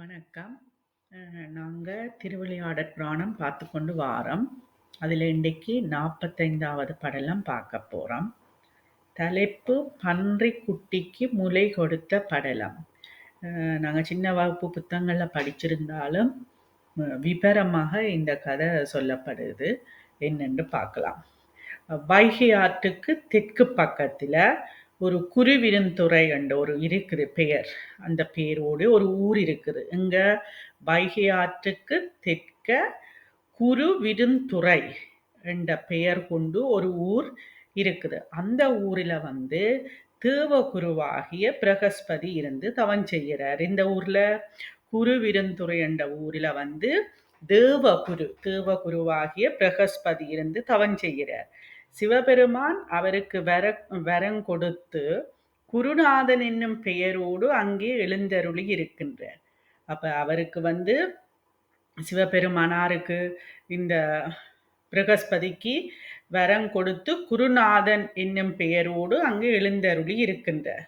வணக்கம். நாங்கள் திருவிளையாடற் புராணம் பார்த்து கொண்டு வாரோம். அதில் இன்றைக்கு 45வது படலம் பார்க்க போகிறோம் தலைப்பு பன்றி குட்டிக்கு முலை கொடுத்த படலம். நாங்கள் சின்ன வகுப்பு புத்தகங்களில் படிச்சிருந்தாலும், விபரமாக இந்த கதை சொல்லப்படுது. என்னென்று பார்க்கலாம். வைகை ஆற்றுக்கு தெற்கு பக்கத்தில் ஒரு குருவிருந்துறை என்ற ஒரு இருக்குது பெயர். அந்த பெயரோடு ஒரு ஊர் இருக்குது. எங்க வைகை ஆற்றுக்கு தெற்க குருவிருந்துறை என்ற பெயர் கொண்டு ஒரு ஊர் இருக்குது. அந்த ஊரில் வந்து தேவகுருவாகிய பிரகஸ்பதி இருந்து தவம் செய்கிறார். இந்த ஊரில் குருவிருந்துறை என்ற ஊரில் வந்து தேவகுரு தேவகுருவாகிய பிரகஸ்பதி இருந்து தவம் செய்கிறார். சிவபெருமான் அவருக்கு வர வரம் கொடுத்து குருநாதன் என்னும் பெயரோடு அங்கே எழுந்தருளி இருக்கின்றார். அப்ப அவருக்கு வந்து சிவபெருமானாருக்கு இந்த பிரகஸ்பதிக்கு வரம் கொடுத்து குருநாதன் என்னும் பெயரோடு அங்கு எழுந்தருளி இருக்கின்றார்.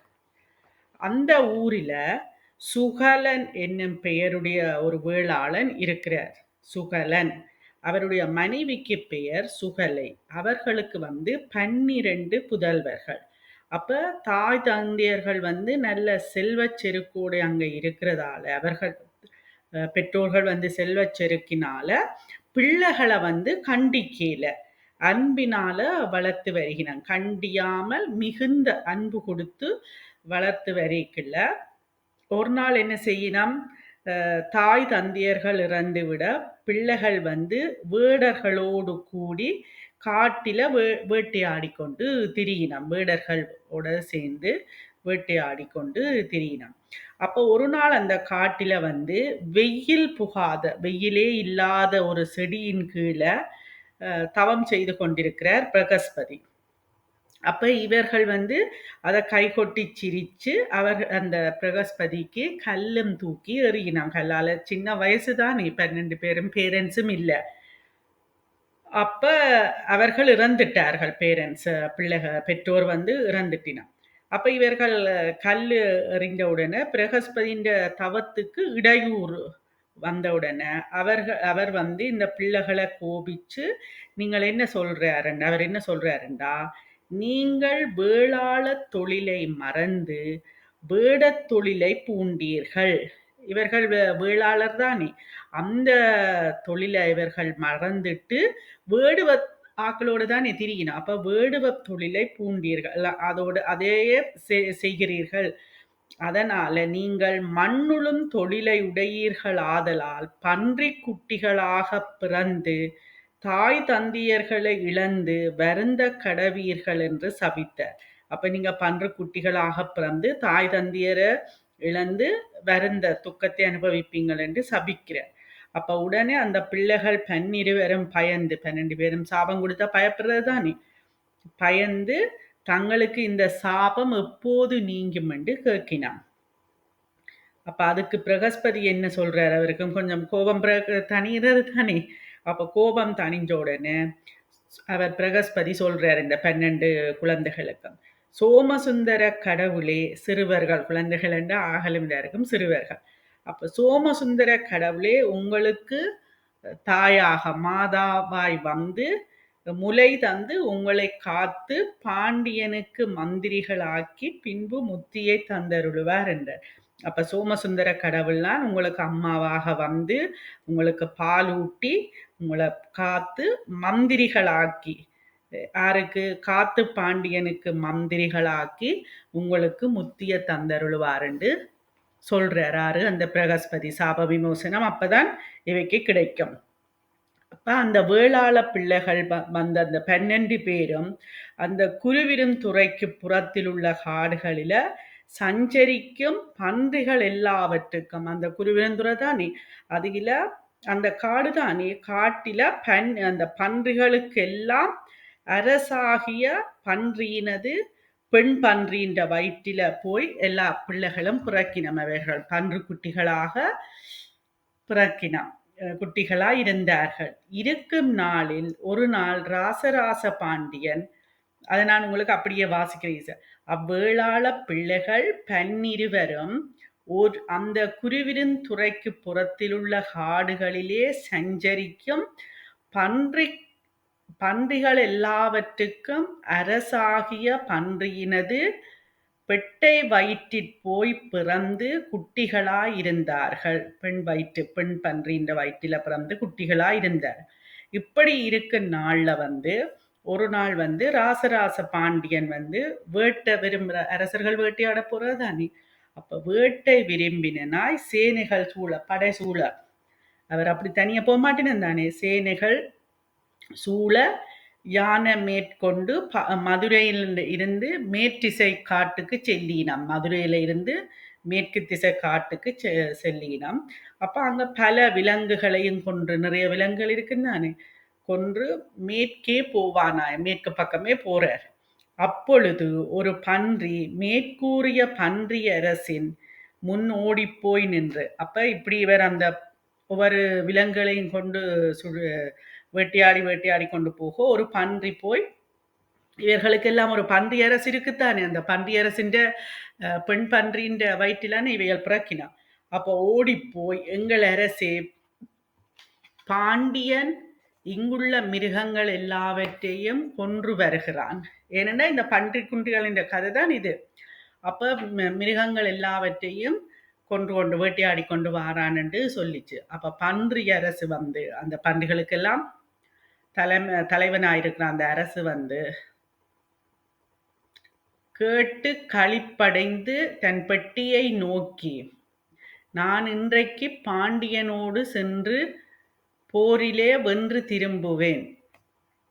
அந்த ஊரில் சுகலன் என்னும் பெயருடைய ஒரு வேளாளன் இருக்கிறார். சுகலன். அவருடைய மனைவிக்கு பெயர் சுகலை. அவர்களுக்கு வந்து 12 புதல்வர்கள். அப்ப தாய் தந்தையர்கள் வந்து நல்ல செல்வ செருக்கோடு அங்க இருக்கிறதால, அவர்கள் பெற்றோர்கள் வந்து செல்வ செருக்கினால, பிள்ளைகளை வந்து கண்டிக்கல அன்பினால வளர்த்து வருகிறான் கண்டியாமல் மிகுந்த அன்பு கொடுத்து வளர்த்து வரைக்குள்ள, ஒரு நாள் என்ன செய்யணும் தாய் தந்தையர்கள் இறந்துவிட, பிள்ளைகள் வந்து வேடர்களோடு கூடி காட்டில வே வேட்டையாடி கொண்டு திரியினம். வேடர்களோட சேர்ந்து வேட்டையாடி கொண்டு திரியினம். அப்போ ஒரு நாள் அந்த காட்டில வந்து வெயில் புகாத, வெயிலே இல்லாத ஒரு செடியின் கீழே தவம் செய்து கொண்டிருக்கிறார் பிரகஸ்பதி. அப்போ இவர்கள் வந்து அதை கைகொட்டி சிரித்து அவர் அந்த பிரகஸ்பதிக்கு கல்லும் தூக்கி எறியினாங்க. கல்லால் சின்ன வயசு தானே 12 பேரும் பேரண்ட்ஸும் இல்லை அப்போ அவர்கள் இறந்துட்டார்கள் பேரண்ட்ஸ் பிள்ளைக பெற்றோர் வந்து இறந்துட்டினம். அப்போ இவர்கள் கல் எறிந்த உடனே பிரகஸ்பதியின் தவத்துக்கு இடையூறு வந்த உடனே அவர்கள் அவர் வந்து இந்த பிள்ளைகளை கோபிச்சு, நீங்கள் என்ன சொல்கிறாருன்னு அவர் என்ன சொல்கிறாருண்டா நீங்கள் வேளாளத் தொழிலை மறந்து வேடத் தொழிலை பூண்டீர்கள். இவர்கள் வே வேளாளர் தானே. அந்த தொழில இவர்கள் மறந்துட்டு வேடுவ ஆக்களோடு தானே திரியினம். அப்ப வேடுவத் தொழிலை பூண்டீர்கள். அதோடு அதையே செ செய்கிறீர்கள். அதனால நீங்கள் மண்ணுளும் தொழிலை உடையீர்களாதலால் பன்றிக் குட்டிகளாகப் பிறந்து தாய் தந்தையர்களை இழந்து வருந்த கடவீர்கள் என்று சபித்தார். அப்ப நீங்க பன்று குட்டிகளாக பிறந்து தாய் தந்தியரை இழந்து வருந்த துக்கத்தை அனுபவிப்பீங்கள் என்று சபிக்கிறார். அப்ப உடனே அந்த பிள்ளைகள் பன்னிருவரும் பயந்து 12 பேரும் சாபம் கொடுத்தா பயப்படுறது தானே. பயந்து தங்களுக்கு இந்த சாபம் எப்போது நீங்கும் என்று கேட்கினான். அப்ப அதுக்கு பிரகஸ்பதி என்ன சொல்றார், அவருக்கும் கொஞ்சம் கோபம் பிறகு தணிகிறது தானே. அப்போ கோபம் தணிஞ்ச உடனே அவர் பிரகஸ்பதி சொல்றார் இந்த 12 குழந்தைகளுக்கும். சோமசுந்தர கடவுளே சிறுவர்கள் குழந்தைகள் என்று ஆகலும் இருக்கும் சிறுவர்கள். அப்போ சோமசுந்தர கடவுளே உங்களுக்கு தாயாக மாதாவாய் வந்து முலை தந்து உங்களை காத்து பாண்டியனுக்கு மந்திரிகளாக்கி பின்பு முத்தியை தந்தருளுவார் என்றார். அப்ப சோமசுந்தர கடவுள்லாம் உங்களுக்கு அம்மாவாக வந்து உங்களுக்கு பால் ஊட்டி உங்களை காத்து மந்திரிகளாக்கி யாருக்கு காத்து பாண்டியனுக்கு மந்திரிகளாக்கி உங்களுக்கு முத்திய தந்தருளுவார் என்று யாரு அந்த பிரகஸ்பதி சாப விமோசனம் அப்பதான் இவைக்கு கிடைக்கும். அப்ப அந்த வேளாள பிள்ளைகள் வ வந்த அந்த 12 பேரும் அந்த குருவிருந்துறைக்கு புறத்தில் உள்ள காடுகளில சஞ்சரிக்கும் பன்றிகள் எல்லாவற்றுக்கும் அந்த குருவிருந்துறை தானே. அதில அந்த காடு தானே காட்டில பன் அந்த பன்றிகளுக்கெல்லாம் அரசாகிய பன்றியினது பெண் பன்றியின்ற வயிற்றில போய் எல்லா பிள்ளைகளும் பிறக்கினம் அவர்கள் பன்று குட்டிகளாக பிறக்கினம். குட்டிகளாக குட்டிகளாய் இருந்தார்கள். இருக்கும் நாளில் ஒரு நாள் ராசராச பாண்டியன் அதை நான் உங்களுக்கு அப்படியே வாசிக்கிறேன் சார். அவ்வேளாள பிள்ளைகள் பன்னிருவரும் ஓர் அந்த குருவிருந்துறைக்கு புறத்திலுள்ள காடுகளிலே சஞ்சரிக்கும் பன்றி பன்றிகள் எல்லாவற்றுக்கும் அரசாகிய பன்றியினது பெட்டை வயிற்றிற் போய் பிறந்து குட்டிகளாயிருந்தார்கள். பெண் வயிற்று பெண் பன்றின்ற வயிற்றில பிறந்து குட்டிகளாயிருந்தார். இப்படி இருக்கும் நாள்ல வந்து ஒரு நாள் வந்து ராசராச பாண்டியன் வந்து வேட்டை விரும்புற அரசர்கள் வேட்டையாட போறது தானே அப்ப வேட்டை விரும்பின நாய் சேனைகள் சூழ படை சூழ. அவர் அப்படி தனியா போக மாட்டேன்னு தானே. சேனைகள் சூழ யானை மேற்கொண்டு ப- மதுரையில் இருந்து மேற்றிசை காட்டுக்கு செல்லினாம். மதுரையில இருந்து மேற்கு திசை காட்டுக்கு செ- செல்லினாம். அப்ப அங்க பல விலங்குகளையும் கொன்று நிறைய விலங்குகள் இருக்குன்னு கொன்று மேற்கே போவானாய் மேற்கு பக்கமே போகிறார் அப்பொழுது ஒரு பன்றி மேற்கூறிய பன்றி அரசின் முன் ஓடிப்போய் நின்று அப்ப இப்படி இவர் அந்த ஒவ்வொரு விலங்குகளையும் கொண்டு சுடு வேட்டையாடி வேட்டையாடி கொண்டு போக ஒரு பன்றி போய் இவர்களுக்கெல்லாம் ஒரு பன்றி அரசு இருக்குத்தானே? அந்த பன்றி அரசின்ற பெண் பன்றின்ற வயிற்றிலான இவைகள் பிறக்கினான் அப்போ ஓடிப்போய் எங்கள் அரசே பாண்டியன் இங்குள்ள மிருகங்கள் எல்லாவற்றையும் கொன்று வருகிறான். ஏனென்னா இந்த பன்றி குன்றிகளின் கதை தான் இது. அப்போ மிருகங்கள் எல்லாவற்றையும் கொன்று கொண்டு வேட்டையாடி கொண்டு வாரான் என்று சொல்லிச்சு. அப்போ பன்றி அரசு வந்து அந்த பன்றிகளுக்கெல்லாம் தலைமை தலைவனாயிருக்கிற அந்த அரசு வந்து கேட்டு களிப்படைந்து தன் பெட்டியை நோக்கி நான் இன்றைக்கு பாண்டியனோடு சென்று போரிலே வென்று திரும்புவேன்.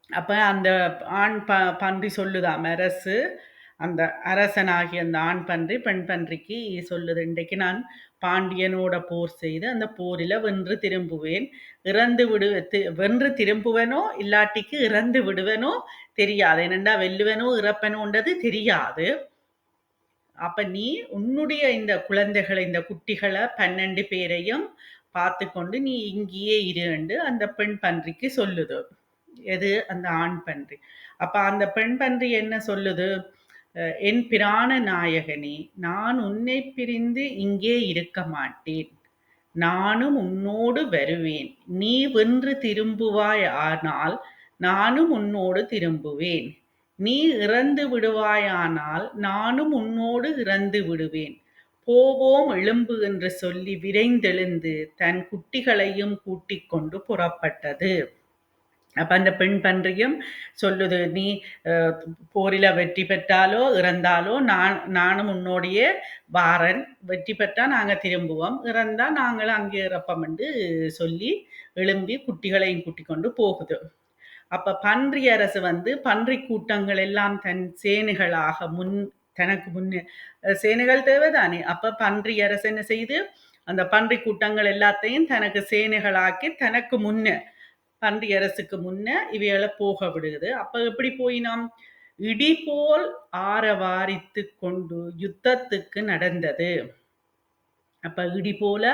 அப்ப அந்த ஆண் ப பன்றி சொல்லுதாம். அரசு அந்த அரசனாகிய அந்த ஆண் பன்றி பெண் பன்றிக்கு சொல்லுது இன்றைக்கு நான் பாண்டியனோட போர் செய்து அந்த போரில வென்று திரும்புவேன். இறந்து விடு தி- வென்று திரும்புவனோ இல்லாட்டிக்கு இறந்து விடுவனோ தெரியாது. என்னண்டா வெல்லுவனோ இறப்பனோன்றது தெரியாது. அப்ப நீ உன்னுடைய இந்த குழந்தைகளை இந்த குட்டிகளை பன்னெண்டு பேரையும் பார்த்து கொண்டு நீ இங்கேயே இருண்டு அந்த பெண் பன்றிக்கு சொல்லுது. எது? அந்த ஆண் பன்றி. அப்ப அந்த பெண் பன்றி என்ன சொல்லுது? என் பிராண நாயகனே நான் உன்னை பிரிந்து இங்கே இருக்க மாட்டேன். நானும் உன்னோடு வருவேன். நீ வென்று திரும்புவாய் ஆனால் நானும் உன்னோடு திரும்புவேன். நீ இறந்து விடுவாயானால் நானும் உன்னோடு இறந்து விடுவேன். போவோம் எழும்பு என்று சொல்லி விரைந்தெழுந்து தன் குட்டிகளையும் கூட்டிக் கொண்டு புறப்பட்டது. அப்ப அந்த பெண் பன்றியும் சொல்லுது நீ போரில் போரில வெற்றி பெற்றாலோ இறந்தாலோ நான் நானும் உன்னோடையே வாரன். வெற்றி பெற்றா நாங்க திரும்புவோம். இறந்தா நாங்களும் அங்கே இறப்போம் என்று சொல்லி எழும்பி குட்டிகளையும் கூட்டி கொண்டு போகுது. அப்ப பன்றி அரசு வந்து பன்றி கூட்டங்கள் எல்லாம் தன் சேனைகளாக முன் தனக்கு முன்னே சேனைகள் தேவைதானே? அப்ப பன்றி அரசு என்ன செய்து? அந்த பன்றி கூட்டங்கள் எல்லாத்தையும் தனக்கு சேனைகளாக்கி தனக்கு முன்ன பன்றி அரசுக்கு முன்ன இவைகளை போக விடுது அப்ப எப்படி போயினாம் இடி போல் ஆரவாரித்து கொண்டு யுத்தத்துக்கு நடந்தது. அப்ப இடி போல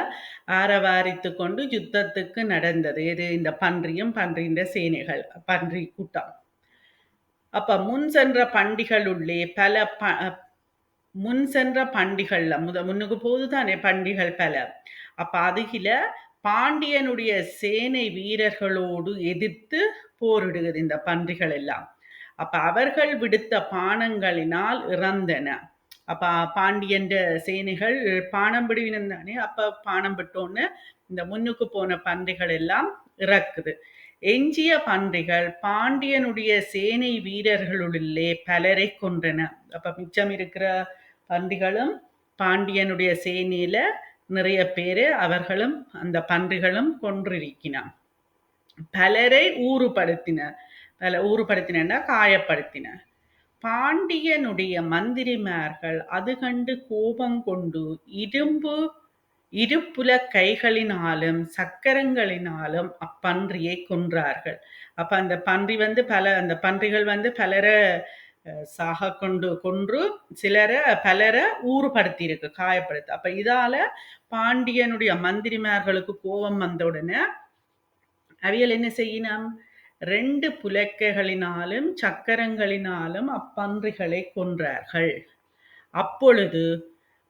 ஆரவாரித்து கொண்டு யுத்தத்துக்கு நடந்தது. இது இந்த பன்றியும் பன்றியின் சேனைகள் பன்றி கூட்டம். அப்ப முன் சென்ற பண்டிகளுள்ளே பல ப முன் சென்ற பண்டிகள்ல முத முன்னுக்கு போதுதானே பண்டிகள் பல. அப்ப அதுகில பாண்டியனுடைய சேனை வீரர்களோடு எதிர்த்து போரிடுகிறது இந்த பன்றிகள் எல்லாம். அப்ப அவர்கள் விடுத்த பானங்களினால் இறந்தன. அப்ப பாண்டியன் சேனைகள் பானம் பிடிவினம் தானே அப்ப பானம் விட்டோன்னு இந்த முன்னுக்கு போன பன்றிகள் எல்லாம் இறக்குது. எஞ்சிய பன்றிகள் பாண்டியனுடைய சேனை வீரர்களுள்ளே பலரை கொன்றன. அப்ப மிச்சம் இருக்கிற பன்றிகளும் பாண்டியனுடைய சேனையில நிறைய பேரு அவர்களும் அந்த பன்றிகளும் கொன்றிருக்கினான் பலரை ஊறுபடுத்தின. பல ஊறுபடுத்தினா காயப்படுத்தின. பாண்டியனுடைய மந்திரிமார்கள் அது கண்டு கோபம் கொண்டு இரும்பு இருப்புல கைகளினாலும் சக்கரங்களினாலும் அப்பன்றியை கொன்றார்கள். அப்ப அந்த பன்றி வந்து பல அந்த பன்றிகள் வந்து பலரை சாக கொண்டு கொன்று சிலரை பலரை ஊறுபடுத்தி இருக்கு காயப்படுத்து. அப்ப இதால பாண்டியனுடைய மந்திரிமார்களுக்கு கோபம் வந்த உடனே அவியல் என்ன செய்யினாம்? ரெண்டு புலக்கைகளினாலும் சக்கரங்களினாலும் அப்பன்றிகளை கொன்றார்கள். அப்பொழுது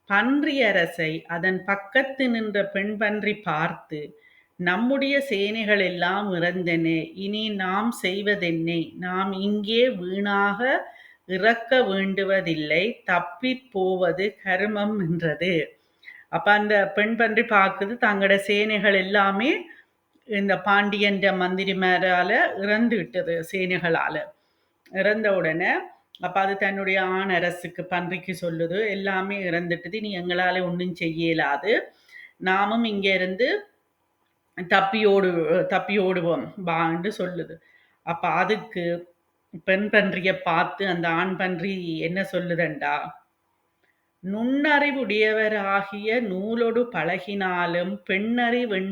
பன்றியரசை அதன் பக்கத்து நின்ற பெண் பன்றி பார்த்து நம்முடைய சேனைகள் எல்லாம் இறந்தன இனி நாம் செய்வதென்னே? நாம் இங்கே வீணாக இறக்க வேண்டுவதில்லை தப்பிப் போவது கருமம் என்றது. அப்ப அந்த பெண் பன்றி பார்க்குது தங்களோட சேனைகள் எல்லாமே இந்த பாண்டியன்ற மந்திரிமாரால இறந்து விட்டது சேனைகளால. இறந்த உடனே அப்போ அது தன்னுடைய ஆண் அரசுக்கு பன்றிக்கு சொல்லுது எல்லாமே இறந்துட்டது நீ எங்களால் ஒன்றும் செய்யலாது. நாமும் இங்கே இருந்து தப்பியோடு தப்பியோடுவோம் வான்னு சொல்லுது. அப்போ அதுக்கு பெண் பன்றியை பார்த்து அந்த ஆண் பன்றி என்ன சொல்லுதண்டா? நுண்ணறிவுடையவராகிய நூலோடு பழகினாலும் பெண்ணறிவென்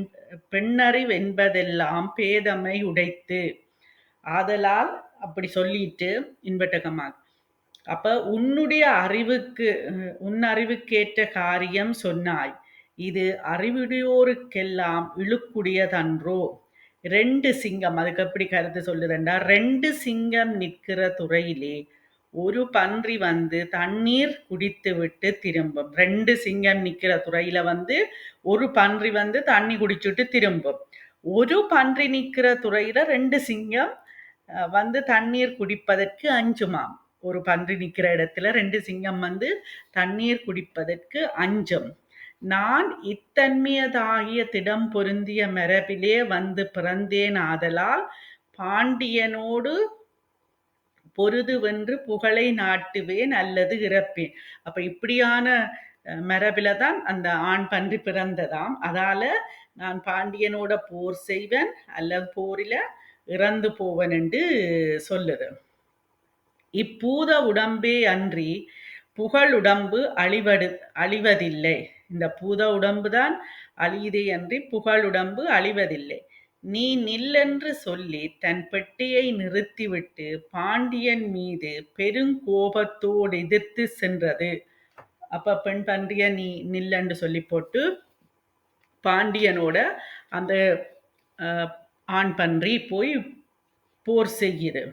பெண்ணறிவென்பதெல்லாம் பேதமை உடைத்து. ஆதலால் அப்படி சொல்லிட்டு இன்பட்டகமாக அப்ப உன்னுடைய அறிவுக்கு உன் அறிவுக்கேற்ற காரியம் சொன்னாய். இது அறிவுடையோருக்கெல்லாம் இழுக்குடையதன்றோ? ரெண்டு சிங்கம் அதுக்கு எப்படி கருத்து சொல்லுதுண்டா? ரெண்டு சிங்கம் நிற்கிற துறையிலே ஒரு பன்றி வந்து தண்ணீர் குடித்து விட்டு திரும்பும். ரெண்டு சிங்கம் நிற்கிற துறையில வந்து ஒரு பன்றி வந்து தண்ணி குடிச்சுட்டு திரும்பும். ஒரு பன்றி நிற்கிற துறையில ரெண்டு சிங்கம் வந்து தண்ணீர் குடிப்பதற்கு அஞ்சுமாம். ஒரு பன்றி நிற்கிற இடத்துல ரெண்டு சிங்கம் வந்து தண்ணீர் குடிப்பதற்கு அஞ்சும். நான் இத்தன்மையதாகிய திடம் பொருந்திய மரபிலே வந்து பிறந்தேன் ஆதலால் பாண்டியனோடு பொருது வென்று புகழை நாட்டுவேன் அல்லது இறப்பேன். அப்ப இப்படியான மரபில தான் அந்த ஆண் பன்றி பிறந்ததாம். அதால நான் பாண்டியனோட போர் செய்வேன் அல்லது போரில இறந்து போவன் என்று சொல்லுது. இப்பூத உடம்பே அன்றி புகழ் உடம்பு அழிவடு அழிவதில்லை. இந்த பூத உடம்பு தான் அழியுதே அன்றி புகழ் உடம்பு அழிவதில்லை. நீ நில்லென்று சொல்லி தன் பெட்டியை நிறுத்திவிட்டு பாண்டியன் மீது பெருங்கோபத்தோடு எதிர்த்து சென்றது. அப்ப பெண் பன்றிய நீ நில்லென்று சொல்லி போட்டு பாண்டியனோட அந்த ஆண் பன்றி போய் போர் செய்யுது.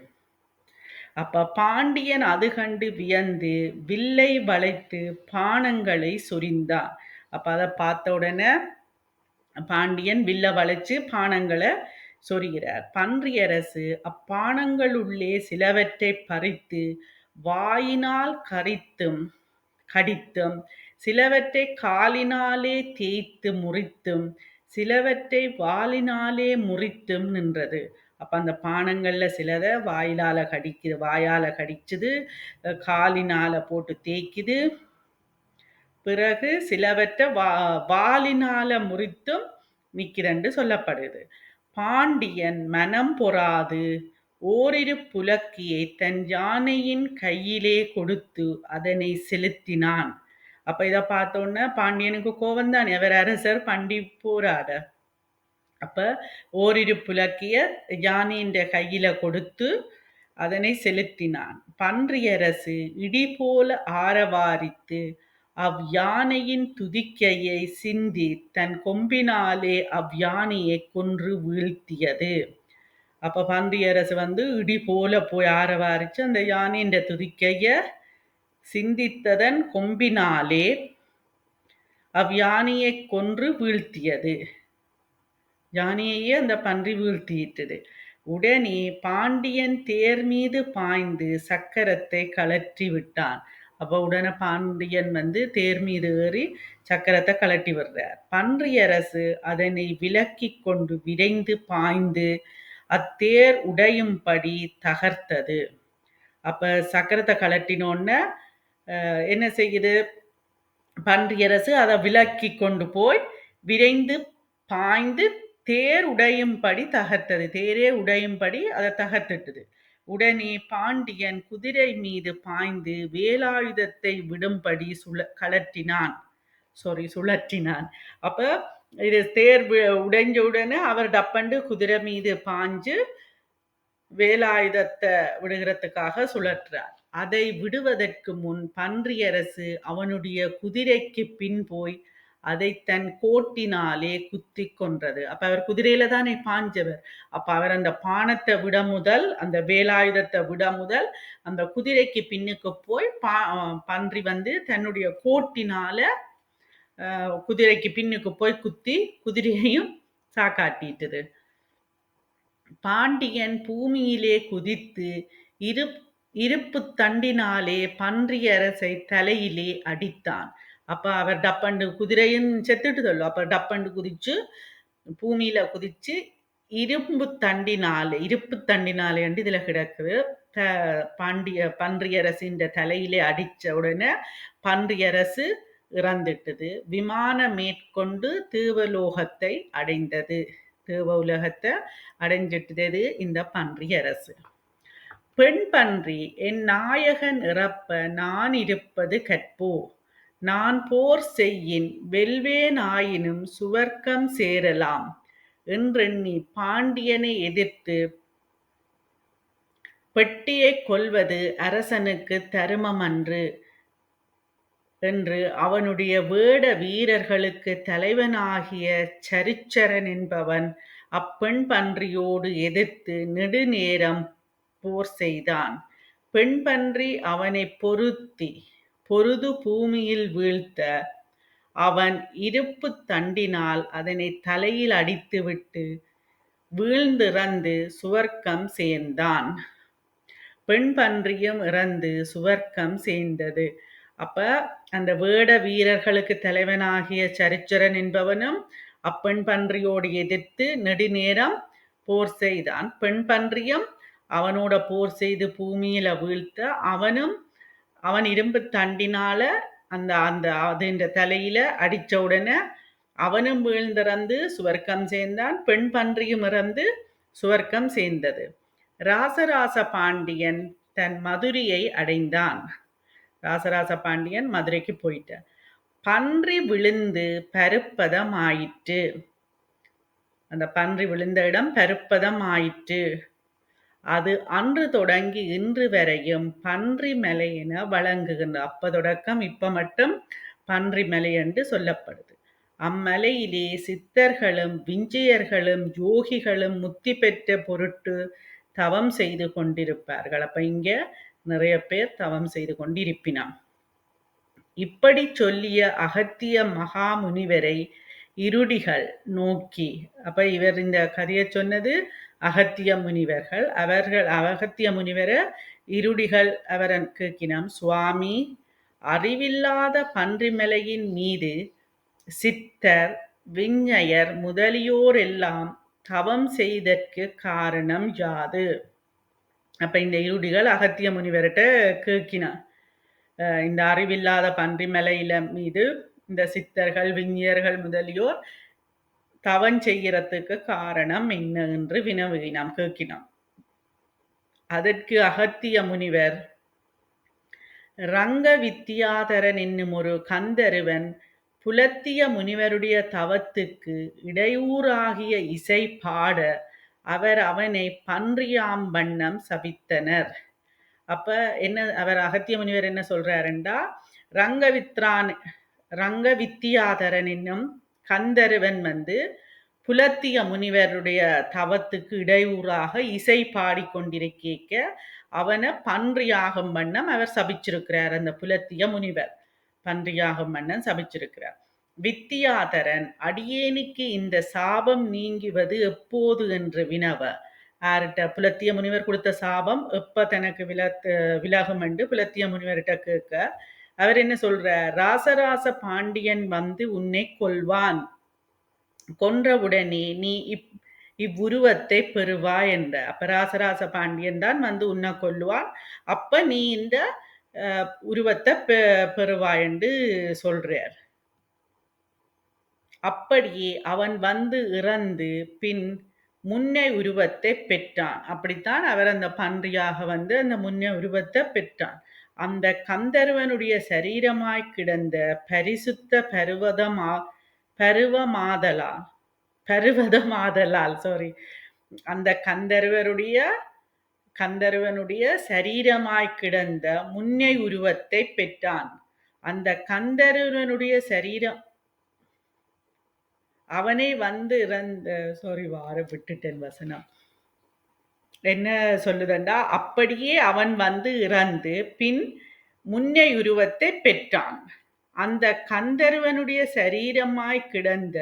அப்ப பாண்டியன் அது கண்டு வியந்து வில்லை வளைத்து பானங்களை சொரிந்தான் அப்ப அதை பார்த்த உடனே பாண்டியன் வில்ல வளைச்சு பானங்களை சொரிகிறார். பன்றியரசு அப்பானங்களுள்ளே சிலவற்றை பறித்து வாயினால் கரித்தும் கடித்தும் சிலவற்றை காலினாலே தேய்த்து முறித்தும் சிலவற்றை வாலினாலே முறித்தும் நின்றது. அப்போ அந்த பானங்களில் சிலதை வாயிலால் கடிக்குது வாயால் கடிச்சுது காலினால் போட்டு தேய்க்குது. பிறகு சிலவற்றை வா வாலினால் முறித்தும் நிற்கிறன்று சொல்லப்படுது. பாண்டியன் மனம் பொறாது ஓரிரு புலக்கியை தன் யானையின் கையிலே கொடுத்து அதனை செலுத்தினான். அப்ப இத பார்த்தோன்னே பாண்டியனுக்கு கோவம் தானே. அவர் அரசர் பண்டி போராட அப்ப ஓரிரு புலக்கிய யானையின் கையில கொடுத்து அதனை செலுத்தினான். பன்றியரசு இடி போல ஆரவாரித்து அவ் யானையின் துதிக்கையை சிந்தி தன் கொம்பினாலே அவ் யானையை கொன்று வீழ்த்தியது. அப்ப பன்றியரசு வந்து இடி போல போய் ஆரவாரிச்சு அந்த யானையின் துதிக்கைய சிந்தித்ததன் கொம்பினாலே அவ் யானையை கொன்று வீழ்த்தியது. யானையையே அந்த பன்றி வீழ்த்தியிட்டது. உடனே பாண்டியன் தேர் மீது பாய்ந்து சக்கரத்தை கழற்றி விட்டான். அப்ப உடனே பாண்டியன் வந்து தேர் மீது ஏறி சக்கரத்தை கழட்டி விடுறார். பன்றியரசு அதனை விலக்கி கொண்டு விரைந்து பாய்ந்து அத்தேர் உடையும்படி தகர்த்தது. அப்ப சக்கரத்தை கலட்டினோன்ன என்ன செய்யுது? பன்றியரசு அதை விலக்கி கொண்டு போய் விரைந்து பாய்ந்து தேர் உடையும்படி தகர்த்தது. தேரே உடையும்படி அதை தகர்த்துட்டது. உடனே பாண்டியன் குதிரை மீது பாய்ந்து வேலாயுதத்தை விடும்படி சுழ கலற்றினான். சாரி சுழற்றினான். அப்ப இது தேர் வி- உடைஞ்ச உடனே அவர் டப்பண்டு குதிரை மீது பாஞ்சு வேலாயுதத்தை விடுகிறதுக்காக சுழற்றார். அதை விடுவதற்கு முன் பன்றியரசு அவனுடைய குதிரைக்கு பின் போய் அதை தன் கோட்டினாலே குத்தி கொன்றது. அப்ப அவர் குதிரையில தானே பாஞ்சவர். அப்ப அவர் அந்த பானத்தை விட முதல் அந்த வேலாயுதத்தை விட முதல் அந்த குதிரைக்கு பின்னுக்கு போய் பா பன்றி வந்து தன்னுடைய கோட்டினால குதிரைக்கு பின்னுக்கு போய் குத்தி குதிரையையும் சாக்காட்டிட்டுது. பாண்டியன் பூமியிலே குதித்து இரு இருப்பு தண்டினாலே பன்றியரசை தலையிலே அடித்தான். அப்ப அவர் டப்பண்டு குதிரையும் செத்துட்டுதல்லோ அப்ப டப்பண்டு குதிச்சு பூமியில குதிச்சு இரும்பு தண்டினாலே இருப்பு தண்டினாலே இதுல கிடக்குது. த- பாண்டிய பன்றியரசின்ற தலையிலே அடிச்ச உடனே பன்றியரசு இறந்துட்டது. விமானம் மேற்கொண்டு தேவலோகத்தை அடைந்தது. தேவ உலகத்தை அடைஞ்சிட்டது இந்த பன்றியரசு பெண்பன்றி பெண் பன்றி என் நாயகன் இறப்ப நான் இருப்பது கற்போ. நான் போர் செய்யின் வெல்வேனாயினும் சுவர்க்கம் சேரலாம். என்றெண்ணி பாண்டியனை எதிர்த்து பெட்டியை கொல்வது அரசனுக்கு தருமமன்று என்று அவனுடைய வேட வீரர்களுக்கு தலைவனாகிய சரிச்சரன் என்பவன் அப்பெண் பன்றியோடு எதிர்த்து நெடுநேரம் போர் செய்தான். பெண்பன்றி அவனை பொருத்தி பொருது பூமியில் வீழ்த்த அவன் இருப்பு தண்டினால் அதனை தலையில் அடித்துவிட்டு வீழ்ந்திறந்து சுவர்க்கம் சேர்ந்தான். பெண் பன்றியும் இறந்து சுவர்க்கம் சேர்ந்தது. அப்ப அந்த வேட வீரர்களுக்கு தலைவனாகிய சரிச்சரன் என்பவனும் அப்பெண் பன்றியோடு எதிர்த்து நெடுநேரம் போர் செய்தான். பெண் பன்றியும் அவனோட போர் செய்து பூமியில வீழ்த்த அவனும் அவன் இரும்பு தண்டினால அந்த அந்த அதுன்ற தலையில அடிச்ச உடனே அவனும் வீழ்ந்திறந்து சுவர்க்கம் சேர்ந்தான் பெண் பன்றியும் இறந்து சுவர்க்கம் சேர்ந்தது. ராசராச பாண்டியன் தன் மதுரையை அடைந்தான். ராசராச பாண்டியன் மதுரைக்கு போயிட்டான் பன்றி விழுந்து பருப்பதம் ஆயிற்று. அந்த பன்றி விழுந்த இடம் பருப்பதம் ஆயிற்று. அது அன்று தொடங்கி இன்று வரையும் பன்றி மலை என வழங்குகின்ற அப்ப தொடக்கம் இப்ப மட்டும் பன்றி மலை என்று சொல்லப்படுது. அம்மலையிலே சித்தர்களும் விஞ்சையர்களும் யோகிகளும் முத்தி பெற்ற பொருட்டு தவம் செய்து கொண்டிருப்பார்கள். அப்ப இங்க நிறைய பேர் தவம் செய்து கொண்டிருப்பினான் இப்படி சொல்லிய அகத்திய மகா முனிவரை இருடிகள் நோக்கி அப்ப இவர் இந்த கதையை சொன்னது அகத்திய முனிவர்கள். அவர்கள் அகத்திய முனிவர இருடிகள் அவரன் கேட்கினாம் சுவாமி அறிவில்லாத பன்றிமலையின் மீது சித்தர் விஞ்ஞயர் முதலியோர் எல்லாம் தவம் செய்தற்கு காரணம் யாது? அப்ப இந்த இருடிகள் அகத்திய முனிவர்கிட்ட கேட்கினான் இந்த அறிவில்லாத பன்றி மலையில மீது இந்த சித்தர்கள் விஞ்ஞர்கள் முதலியோர் தவன் செய்யறதுக்கு காரணம் என்ன என்று வினவுகினாம் கேட்கினான் அதற்கு அகத்திய முனிவர் ரங்க வித்தியாதரன் என்னும் ஒரு கந்தருவன் புலத்திய முனிவருடைய தவத்துக்கு இடையூறாகிய இசை பாட அவர் அவனை பன்றியாம் வண்ணம் சபித்தனர். அப்ப என்ன அவர் அகத்திய முனிவர் என்ன சொல்றாருண்டா? ரங்கவித்ரான் ரங்க வித்தியாதரன் என்னும் கந்தருவன் வந்து புலத்திய முனிவருடைய தவத்துக்கு இடையூறாக இசை பாடிக்கொண்டிருக்க அவனை பன்றியாகும் வண்ணம் அவர் சபிச்சிருக்கிறார் அந்த புலத்திய முனிவர். பன்றியாகும் வண்ணம் சபிச்சிருக்கிறார். வித்தியாதரன் அடியேனுக்கு இந்த சாபம் நீங்குவது எப்போது என்று வினவ? யார்கிட்ட? புலத்திய முனிவர் கொடுத்த சாபம் எப்ப தனக்கு விலத்து விலகும் என்று புலத்திய முனிவர்கிட்ட கேட்க அவர் என்ன சொல்றார்? ராசராச பாண்டியன் வந்து உன்னை கொல்வான். கொன்றவுடனே நீ இப் இவ்வுருவத்தை பெறுவாய் என்ற அப்ப ராசராச பாண்டியன் தான் வந்து உன்னை கொல்லுவான். அப்ப நீ இந்த அஹ், உருவத்தை பெ- பெறுவா என்று சொல்றார். அப்படியே அவன் வந்து இறந்து பின் முன்னை உருவத்தை பெற்றான். அப்படித்தான் அவர் அந்த பன்றியாக வந்து அந்த முன்னை உருவத்தை பெற்றான். அந்த கந்தர்வனுடைய சரீரமாய் கிடந்த பரிசுத்த பருவதமா பருவமாதலால் பருவதமாதலால் சாரி அந்த கந்தர்வருடைய கந்தர்வனுடைய சரீரமாய் கிடந்த முன்னை உருவத்தை பெற்றான். அந்த கந்தர்வனுடைய சரீரம் அவனை வந்து இறந்த சாரி வார விட்டுட்டேன் வசனம். என்ன சொல்லுதண்டா? அப்படியே அவன் வந்து இறந்து பின் முன்னை உருவத்தை பெற்றான். அந்த கந்தர்வனுடைய சரீரமாய் கிடந்த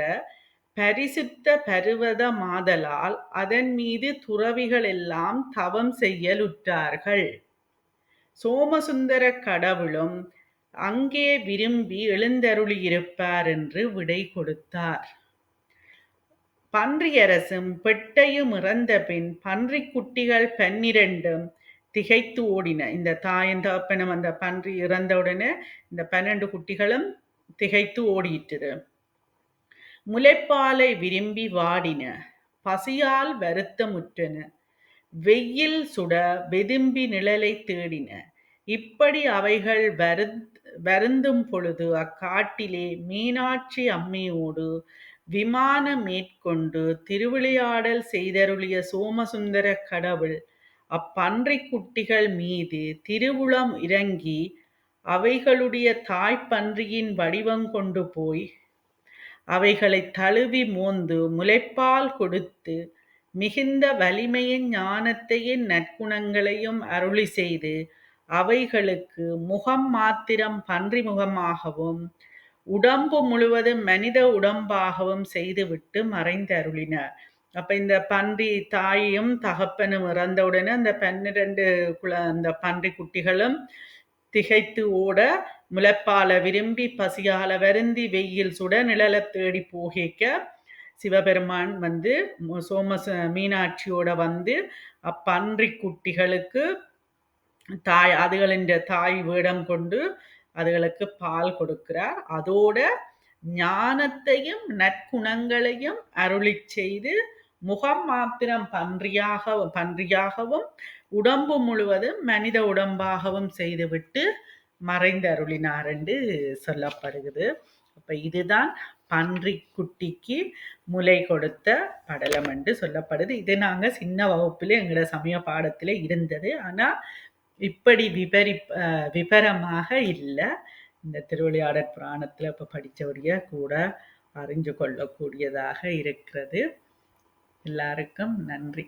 பரிசுத்த பருவத மாதலால் அதன் மீது துறவிகள் எல்லாம் தவம் செய்யலுற்றார்கள். சோமசுந்தர கடவுளும் அங்கே விரும்பி எழுந்தருளியிருப்பார் என்று விடை கொடுத்தார். பன்றியரசும் பெட்டையும் இறந்த பின் பன்றிக் குட்டிகள் பன்னிரண்டும் திகைத்து ஓடின. இந்த தாயின் தகப்பனும் அந்த பன்றி இறந்தவுடனே இந்த பன்னெண்டு குட்டிகளும் திகைத்து ஓடிட்டுது முளைப்பாலை விரும்பி வாடின பசியால் வருத்தமுற்றன வெயில் சுட வெதும்பி நிழலை தேடின. இப்படி அவைகள் வருந் வருந்தும் பொழுது அக்காட்டிலே மீனாட்சி அம்மையோடு விமானம் மேற்கொண்டு திருவிளையாடல் செய்தருளிய சோமசுந்தர கடவுள் அப்பன்றிக் குட்டிகள் மீது திருவுளம் இறங்கி அவைகளுடைய தாய்ப்பன்றியின் வடிவம் கொண்டு போய் அவைகளை தழுவி மோந்து முளைப்பால் கொடுத்து மிகுந்த வலிமையின் ஞானத்தையும் நற்குணங்களையும் அருளி செய்து அவைகளுக்கு முகம் மாத்திரம் பன்றி முகமாகவும் உடம்பு முழுவதும் மனித உடம்பாகவும் செய்துவிட்டு மறைந்தருளினார். அப்ப இந்த பன்றி தாயும் தகப்பனும் இறந்தவுடனே அந்த பன்னிரண்டு குல அந்த பன்றி குட்டிகளும் திகைத்து ஓட முளைப்பால விரும்பி பசியால வருந்தி வெயில் சுட நிழலை தேடி போகிக்க சிவபெருமான் வந்து சோமச மீனாட்சியோட வந்து அப்பன்றி குட்டிகளுக்கு தாய் அதுகளின் தாய் வேடம் கொண்டு அதுகளுக்கு பால் கொடுக்கிறார். அதோட ஞானத்தையும் நற்குணங்களையும் அருளி செய்து முகம் மாத்திரம் பன்றியாக பன்றியாகவும் உடம்பு முழுவதும் மனித உடம்பாகவும் செய்துவிட்டு மறைந்து அருளினார் என்று சொல்லப்படுகிறது. அப்ப இதுதான் பன்றி குட்டிக்கு முலை கொடுத்த படலம் என்று சொல்லப்படுது. இது நாங்கள் சின்ன வகுப்பில் எங்களோட சமய பாடத்தில் இருந்தது. ஆனால் இப்படி விபரி விபரமாக இல்லை. இந்த திருவிளையாடற் புராணத்தில் இப்ப படிச்சவரைய கூட அறிஞ்சு கொள்ளக்கூடியதாக இருக்கிறது. எல்லாருக்கும் நன்றி.